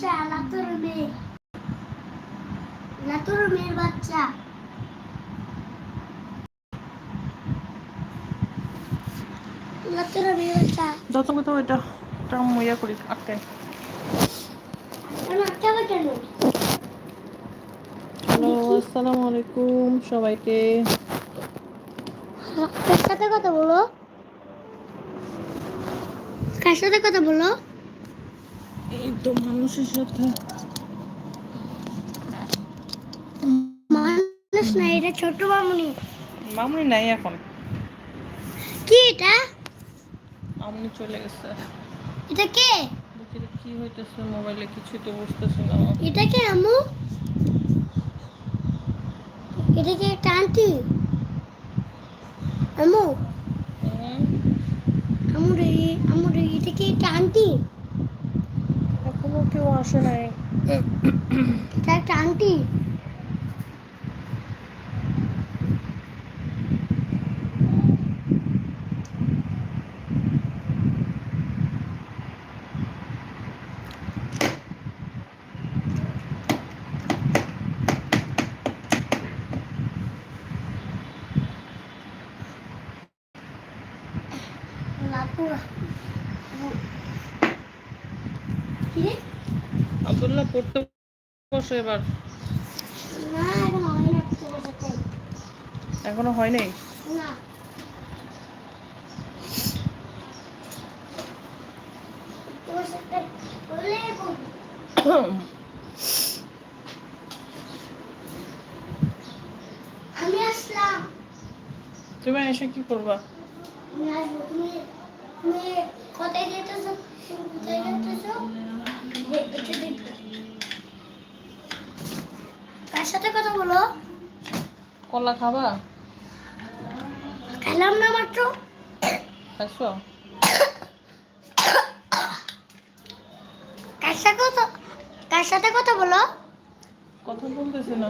বাচ্চা লাতুর মেয়ে। লাতুর মেয়ের বাচ্চা। লাতুর মেয়ের বাচ্চা। যত কথা ওইটা ওটা মইয়া করি আটকায় আটকাবে কেন? হ্যালো আসসালামু আলাইকুম সবাইকে। কার সাথে কথা বলো? কার সাথে কথা বলো? তো মানুষের সাথে। মানুষ না এটা ছোট মামুনি। মামুনি নাই এখন। কি এটা? মামুনি চলে গেছে। এটা কে? কি হইতেছে মোবাইলে কিছুই তো বুঝতেছি না। এটা কে আম্মু? এটা কি একটা আন্টি? আম্মু? হুম, আম্মু রে আম্মু রে এটা কি একটা আন্টি? কেউ আসে নাই। এটা একটা আন্টি লাপুরা কি রে? আব্দুল্লাহ পড়তে বসে এবার। এখন হয় নাই? তুমি এসে কি করবা? তুমি কোথায় যেতেছো? কোথায়। কার সাথে কথা বলো? কলা খাবা? খেলাম না মাত্র। খাইছো? কার সাথে কথা কার সাথে কথা বলো? কথা বলতেছি না।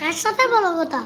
কার সাথে বলো কথা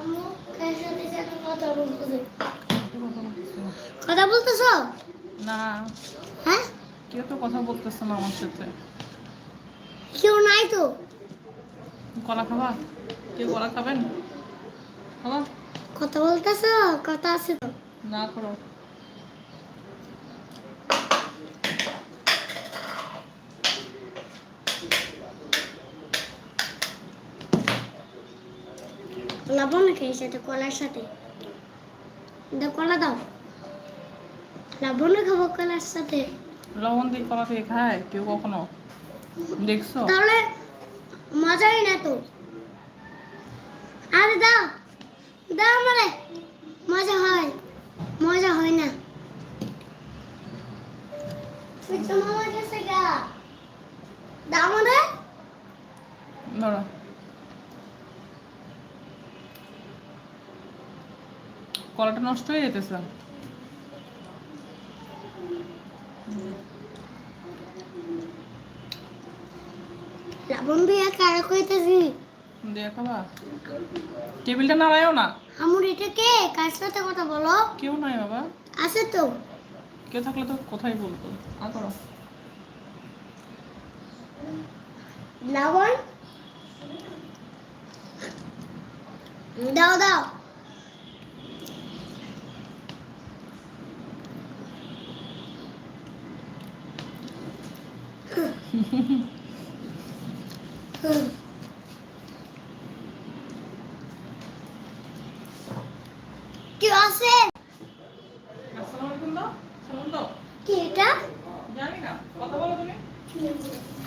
আম্মু, কার সাথে যেন কথা বলতেছে? কথা বলতেছো? না। হ্যাঁ? কেউ তো কথা বলতেছে না আমার সাথে। কেউ নাই তো। কলা খাবা? কেউ কলা খাবেন? খাবা? কথা বলতেছো? কথা আছে তো। না করো লবণ খেয়ে সাথে কলার সাথে। কলা দাও। লবণ খাব কলার সাথে। লবণ দিয়ে কলা খায়? কেউ কখনো? দেখছ? তাহলে মজাই না তো। আরে দাও দাও আমারে। মজা হয় মজা হয় না। পিছু মামা গেছে গা। দাও আমারে। ধরো। কলাটা নষ্ট হয়ে যেতেছে। লবণ দিয়ে কারা কইতেছি দিয়ে খাবা টেবিলটা নাড়ায়ও না? আমুর এটা কে? কার সাথে কথা বলো? কেউ নাই বাবা। আছে তো। কেউ থাকলে তো কোথায় বলতো? আ করো। লবণ দাও দাও কি আছে আসসালামু আলাইকুম দাও সালাম দাও কি এটা জানি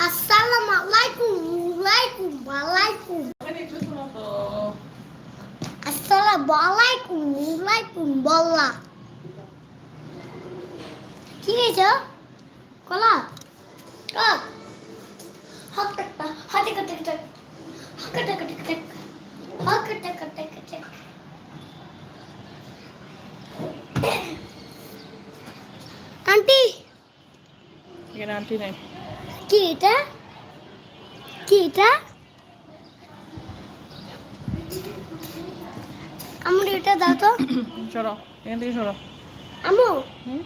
আসসালামু আলাইকুম ওয়ালাইকুম ওয়ালাইকুম একটু শোনো তো আসসালামু আলাইকুম ওয়ালাইকুম বল্লা কি হয়েছে কলা কক হক টাক হাতে কাটে কাটে হক কাটে কাটে কাটে হক কাটে কাটে কাটে আন্টি এখানে আন্টি নেই। কি এটা? কি এটা? আমার এটা দাও তো। সরো এখান থেকে সরো। আমু। হুম?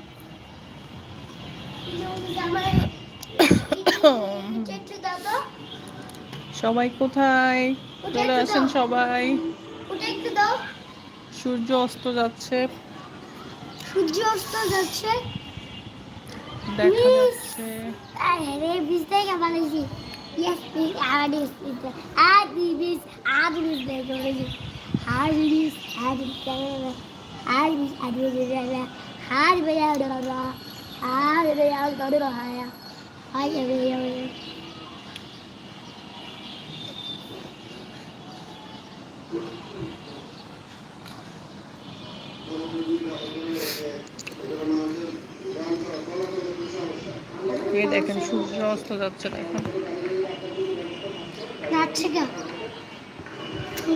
দাও তো। সবাই কোথায় চলে আসেন সবাই সূর্য অস্ত যাচ্ছে সূর্য অস্ত যাচ্ছে দেখা যাচ্ছে আর আর আর আর দেখেন সূর্য অস্ত যাচ্ছে দেখেন।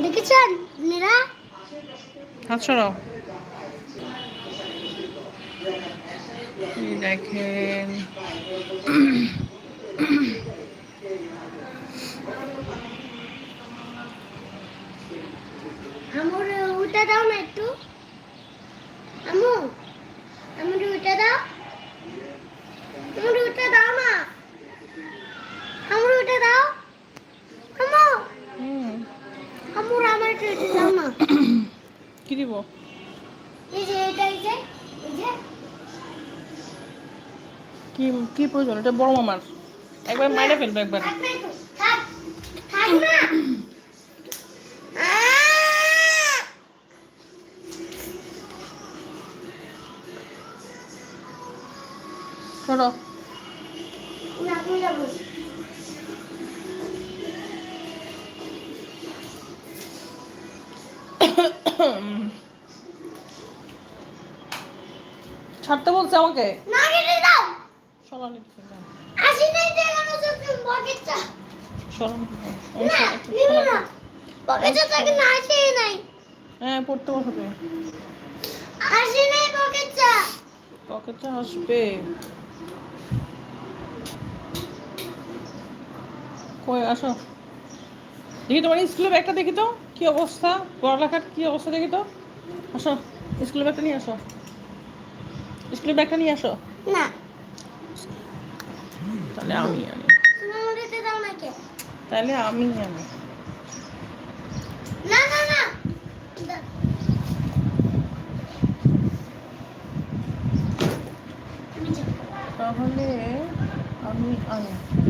দেখেছেন? আপনারা? হাত সরাও। দেখেন। আমার ওটা দাও না একটু। প্রয়োজন এটা বড় মামার। একবার মাইরে ফেলবে একবার। ছাড়তে বলছে আমাকে। কেটে দাও সরো আসি নাই দেখানো যাচ্ছে বকেটটা সরো না নিব না। বকেটটা তাকে না আসে নাই। হ্যাঁ পড়তে বসবে আসে নাই বকেটটা পকেটে আসবে। কই আসো। দেখি তোমার স্কুলের ব্যাগটা দেখি তো। কি অবস্থা? পড়ালেখার কি অবস্থা দেখি তো। আসো স্কুলের ব্যাগটা নিয়ে আসো। স্কুলের ব্যাগটা নিয়ে আসো। না। তাহলে আমি আনি। তাহলে আমি আনি। না না না। তাহলে আমি আনি।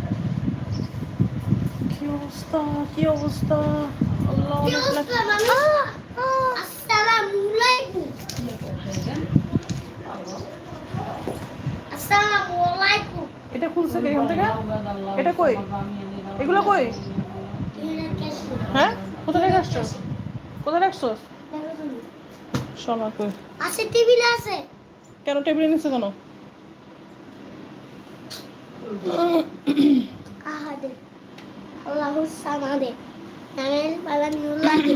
কি অবস্থা? কি অবস্থা? আল্লাহ অনেক অবস্থা, লাগ- মামি? আসসালামু আলাইকুম। আসসালামু আলাইকুম। এটা খুলছে কে এখান থেকে? এটা কই? এগুলো কই। হ্যাঁ? কোথায় রেখে আসছো? কোথায় রাখছো। সোনা কই আছে টেবিলে আছে। কেন টেবিলে নিচ্ছে কেন? আহাদে আল্লাহু সামাদে। নামেল বালানিউল্লাহি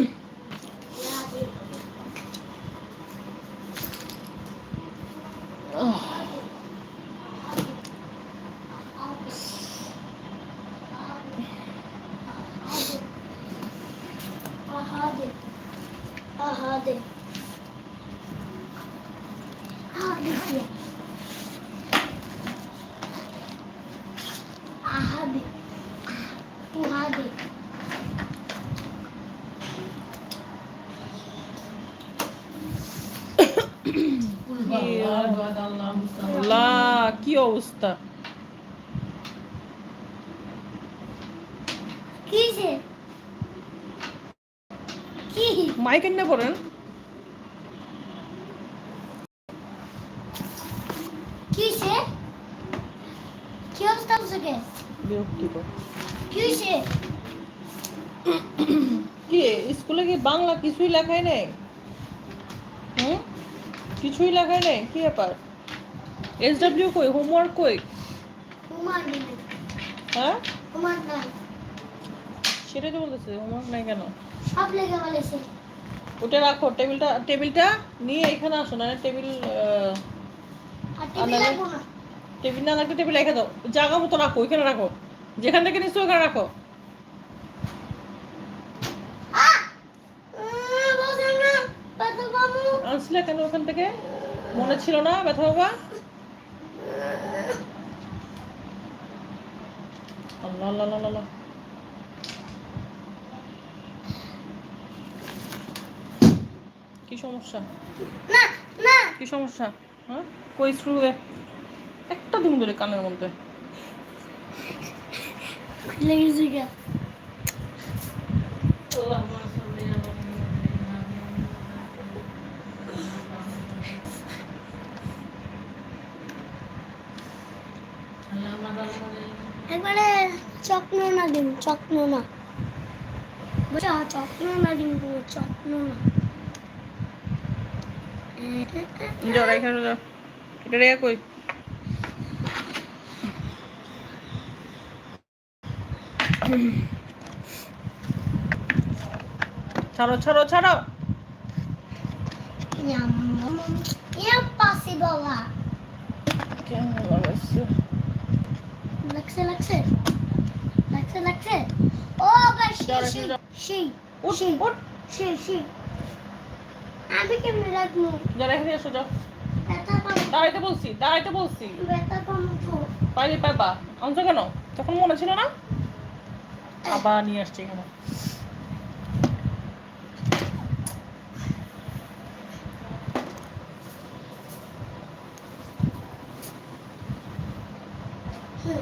অবস্থা মাইক না করেন কি স্কুলে কি বাংলা কিছুই লেখায় নেই কিছুই লেখায় নেই কি ব্যাপার এস ডাব্লিউ কই? হোমওয়ার্ক কই? হ্যাঁ? সেটাই তো বলতেছে হোমওয়ার্ক নাই কেন? সব লেগে বলেছে। ওটা রাখো টেবিলটা টেবিলটা নিয়ে এখানে আসো না টেবিল টেবিল না। লাগলে টেবিল রেখে দাও। জায়গা মতো রাখো ওইখানে রাখো। যেখান থেকে নিচ্ছো ওখানে রাখো। আনছিলে কেন ওখান থেকে? মনে ছিল না ব্যথা বাবা আল্লাহ আল্লাহ আল্লাহ, আল্লাহ কি সমস্যা? না না। কি সমস্যা? হ্যাঁ? কই স্ক্রু একটা দিন ধরে কানের মধ্যে। লেগেছে একবারে দিন চক্ন না বুঝা চক্ন না দিন পুরো চক্ন না যাও এখানে যাও এটা রেখে কই ছাড়ো ছাড়ো ছাড়ো ইম্পসিবল কেমন লাগাচ্ছে লাগছে লাগছে লাগছে লাগছে? ও ভাই সেই সেই সেই সেই সেই আমি কেমনে রাখব? যারা এখানে এসো যাও। দাঁড়াইতে বলছি দাঁড়াইতে বলছি। পাইলে পাইবা। আনছো কেন? তখন মনে ছিল না? আবার নিয়ে আসছি এখানে হুম।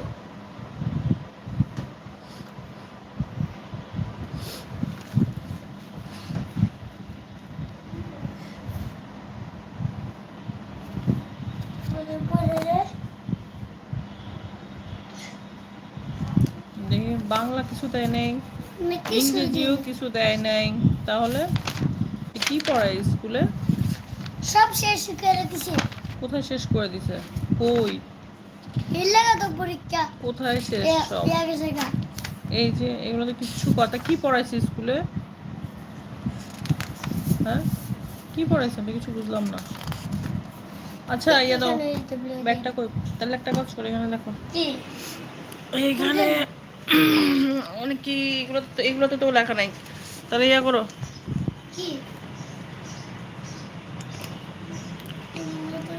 পরে পরে রে। দেখি বাংলা কিছু দেয় নেই ইংরেজিও কিছু দেয় নাই। তাহলে কি পড়ায় স্কুলে? সব শেষ করে দিছে। কোথায় শেষ করে দিছে? কই? এর লাগা তো পরীক্ষা। কোথায় শেষ সব? এই যে এগুলো তো কিছু কথা কি পড়াইছে স্কুলে? হ্যাঁ? কি পড়াইছে? আমি কিছু বুঝলাম না। আচ্ছা ইয়ে দাও। ব্যাগটা কই? তাহলে একটা কাজ করে এখানে দেখো? এইখানে অনেক কি এগুলো তো এগুলোতে তো লেখা নাই। তাহলে ইয়া করো? এগুলো তো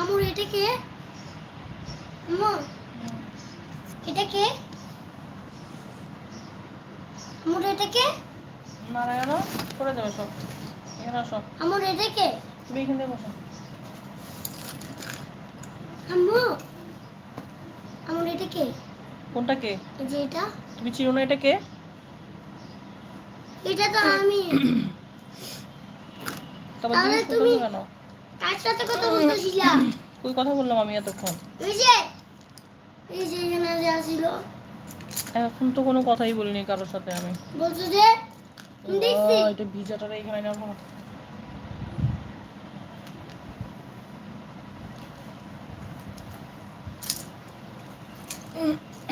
আমুর এটা কে? এটা কে? আমুর এটা কে? নারায়ণ করে যাবে সব। এখানে আসো। আমুর এটা কে? তুমি এখান বসো। আম্মু আমুর এটা কে? কোনটা কে? এই যে এটা। তুমি চিনো না এটা কে? এটা তো আমি। তুমি- কার সাথে কথা কই কথা বললাম আমি এতক্ষণ। এই যে এই যে এখানে যে আসিল। এখন তো কোনো কথাই বলিনি কারোর সাথে আমি। বলছো যে আমি দেখছি এটা ভিজাটা এখানে নেব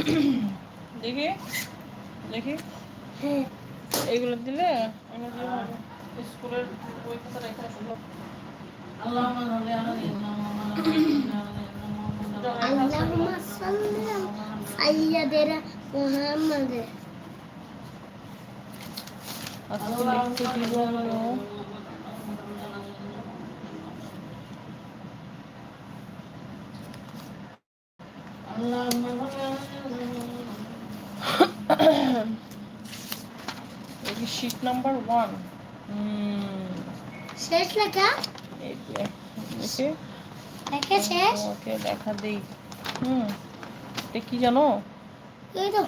দেখি দেখি হ্যাঁ এইগুলো দিলে। স্কুলের বই খাতা রেখে আসব আল্লাহুম্মা সাল্লি আলা সাইয়্যিদিনা মুহাম্মাদ আজকে লিখতে দিব হলো শীট নাম্বার ওয়ান শেষ লেখা? এই লেখা শেষ? তোমাকে দেখা দেই। হুম এটা কি জানো? এই তো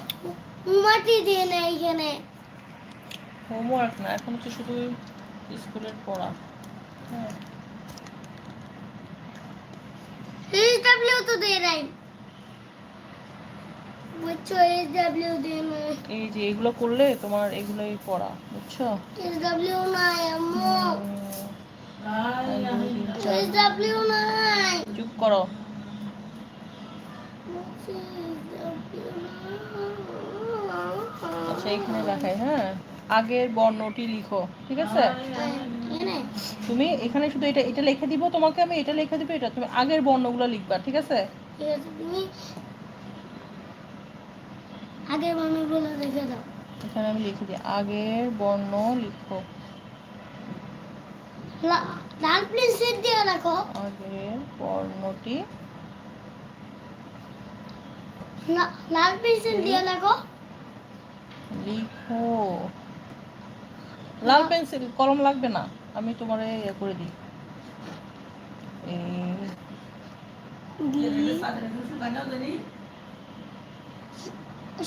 মাটি দিয়ে না এখানে। হোমওয়ার্ক না এখন হচ্ছে শুধু স্কুলের পড়া। হ্যাঁ ডাব্লিউ তো দে নাই বুঝছ এস ডাব্লিউ দে এই যে এগুলো করলে তোমার এগুলোই পড়া বুঝছ? এস ডাব্লিউ নাই আম্মু। এস ডাব্লিউ নাই চুপ করো। আচ্ছা এখানে দেখাই হ্যাঁ? আগের বর্ণটি লিখো ঠিক আছে? তুমি এখানে শুধু এটা এটা লিখে দিব তোমাকে আমি এটা লিখে দিব এটা তুমি আগের বর্ণগুলো লিখবা ঠিক আছে? ঠিক আছে তুমি আগের মানুষগুলো দেখে দাও। এখানে আমি লিখে দিই আগের বর্ণ লিখো। লা- লাল পেন্সিল দিয়ে রাখো। আগের বর্ণটি। লাল পেন্সিল দিয়ে রাখো। লিখো। লাল পেন্সিল কলম লাগবে না আমি তোমারে ইয়ে করে দিই। এই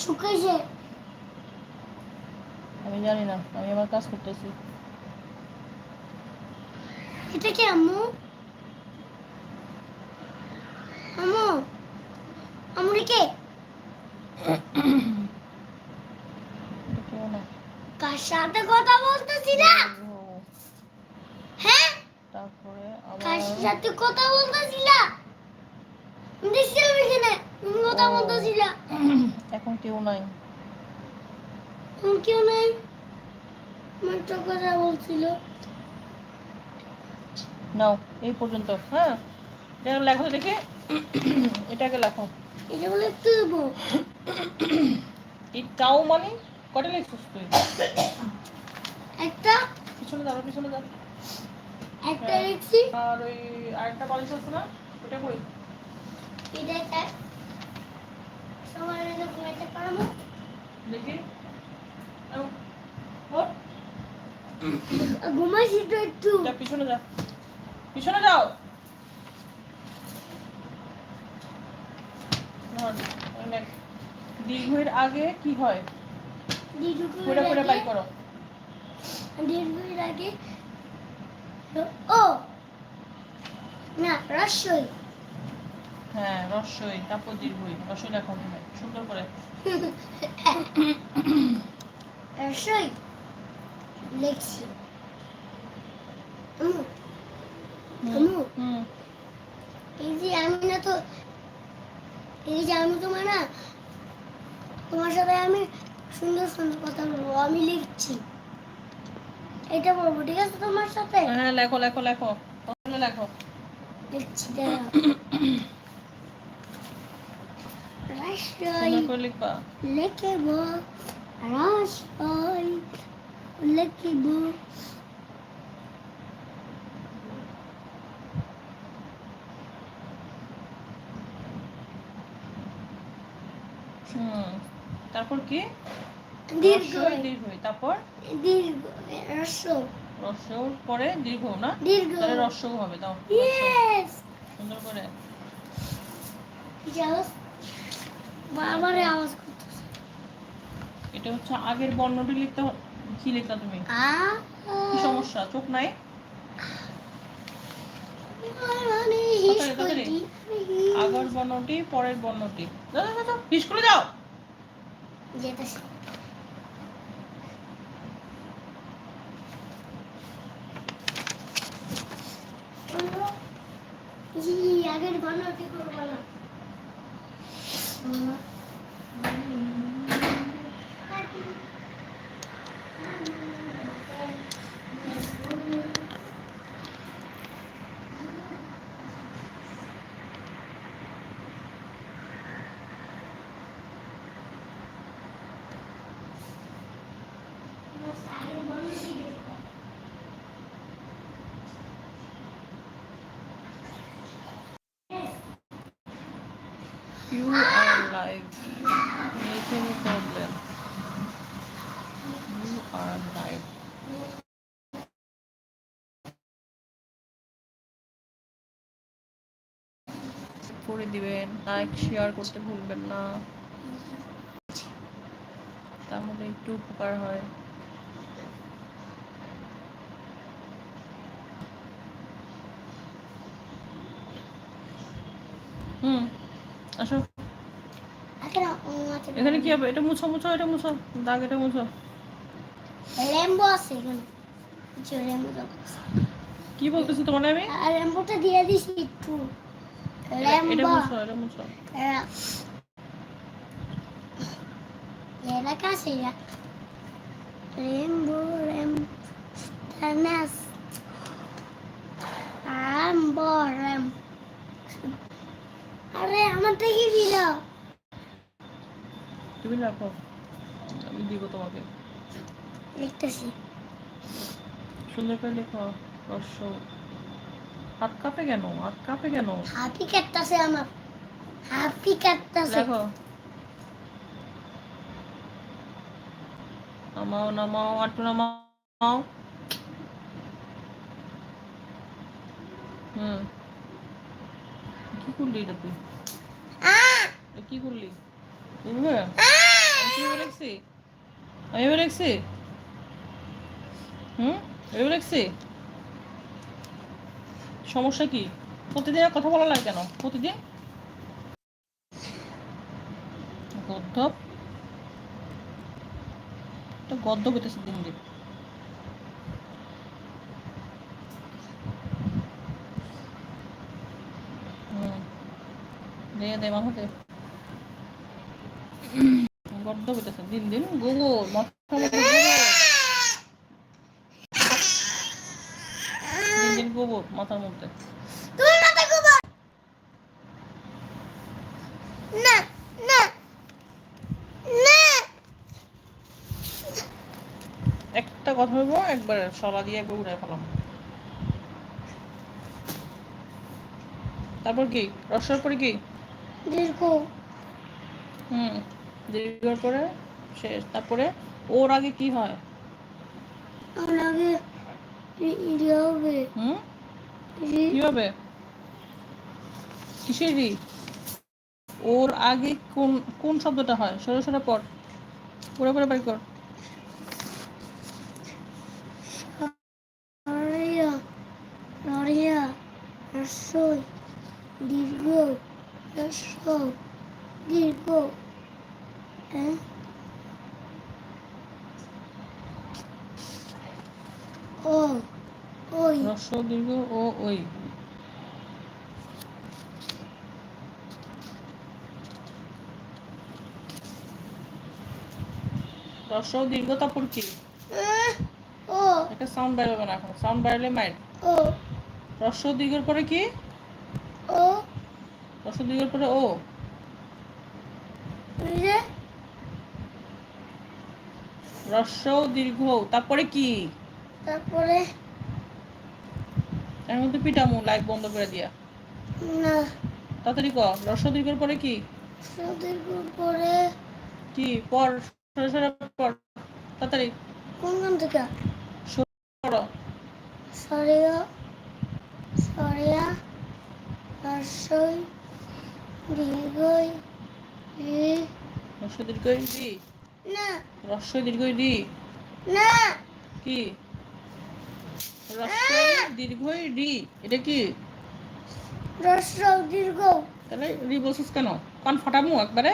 শুকাইছে আমি জানি না আমি আমার কাজ করতেছি। এটা কি আম্মু? আম্মু আম্মু কে? এটা কেউ না। কার সাথে কথা বলতেছি না? হ্যাঁ? তারপরে কার সাথে কথা বলতেছি না? দেখছিলাম এখানে। কথা। বলতেছিল এখন কেউ নাই। কেউ নাই? তো কথা বলছিল। নাও এই পর্যন্ত হ্যাঁ? এটা লেখো দেখে। এটাকে লেখো। এটা বলে তুব এটাও মানে কটা লিখছিস তুই? একটা। পিছনে যাও পিছনে যাও একটা হ্যাঁ। লিখছি। আর ওই আরেকটা বালিশ আছে না? ওটা কই? এটা ঘুমাইছি তো একটু। পিছনে যাও। দীর্ঘের আগে কি হয়? পুরো পুরো বাই করো। দীর্ঘের আগে ও! না রসই হ্যাঁ রস্যই তারপর দীর্ঘই রস্যই লেখো তুমি, সুন্দর করে। রসই লিখছি এই যে আমি না তো এই যে আমি তোমার না তোমার সাথে আমি সুন্দর সুন্দর কথা বলব আমি লিখছি। এটা বলব ঠিক আছে তোমার সাথে? হ্যাঁ লেখো লেখো লেখো লেখো। লিখছি দাঁড়াও। লিখবা লিখিব। লিখিব তারপর কি? দীর্ঘ। দীর্ঘই। তারপর? দীর্ঘ রস রস্যর পরে দীর্ঘ না? দীর্ঘ। তাহলে রস্য হবে দাও। সুন্দর করে। আওয়াজ বারবার আওয়াজ করতেছে। এটা হচ্ছে আগের বর্ণটি লিখতে কি লিখতা তুমি। আ? কি সমস্যা? চোখ নাই? মানে তাড়াতাড়ি, তাড়াতাড়ি। আগের বর্ণটি পরের বর্ণটি। যাও, যাও, যাও স্কুলে যাও যেতেছে। আগের বানাতে করে দিবেন লাইক শেয়ার করতে ভুলবেন না। তাহলে একটু উপকার হয়। হুম আসো। এখানে কি হবে? এটা মুছো মুছো এটা মুছো। দাগ এটা মুছো। রেমবো আছে এখানে। কিছু কি বলতেছি তোমার আমি আর রেমবোটা দিয়ে দিছি একটু। এটা- মুছো এটা মুছো কাছে এরা রেমবো রেম টানাস রেমবো রেম আরে আমার থেকে দিল তুমি রাখো আমি দিব তোমাকে লিখতেছি সুন্দর করে লেখো রস্য হাত কাঁপে কেন? হাত কাঁপে কেন? হাতি কাটতাছে আমার। হাতি কাটতাছে দেখো। নামাও নামাও আটু নামাও। হুম। কি করলি এটা তুই? কি করলি! আমি কি লিখছি আমি এভাবে হুম? এভাবে লিখছি সমস্যা কি? প্রতিদিন কথা বলা লাগে কেন? প্রতিদিন? গদ্য গদ্য পেতেছে দিন দিন হুম। দে দে মাথাতে গদ্য পেতেছে। দিন দিন গোবর মাথা মধ্যে গোবর দিন দিন গোবর মাথার মধ্যে। তুমি মাথা গোবর না না না। একটা কথা বলব একবার সলা দিয়ে একবার উড়াই ফেলাম তারপর কি? রসর পরে কি? দীর্ঘ। হুম দীর্ঘর পরে শেষ। তারপরে ওর আগে কি হয়? আমার আগে হবে হুম? কি হবে কিসের রি? ওর আগে কোন কোন শব্দটা হয়? সরে সরে পর পরে পরে বাই কর। রসই দীর্ঘ রস দীর্ঘ হ্যাঁ ও রস্য দীর্ঘ ও ওই রস্য দীর্ঘ তারপর কি? একটা সাউন্ড বাইরে না এখন। সাউন্ড মাইর। দীর্ঘের পরে কি? দীর্ঘের পরে ও। রস্য দীর্ঘ তারপরে কি? তারপরে এখন তো পিটামু লাইট বন্ধ করে দিয়া। না। তাড়াতাড়ি কর রস্য দীর্ঘের পরে কি? দীর্ঘ পরে কি পর সরে সরে পর তাড়াতাড়ি। কোন কোন থেকে? করো সরিয়া সরিয়া রসই দীর্ঘই রি রস্য দীর্ঘ ডি না। রস্য দীর্ঘ ডি না। কি? রস্য দীর্ঘ ডি এটা কি? রস দীর্ঘ। তাহলে রি বলছিস কেন? কন ফাটামু একবারে।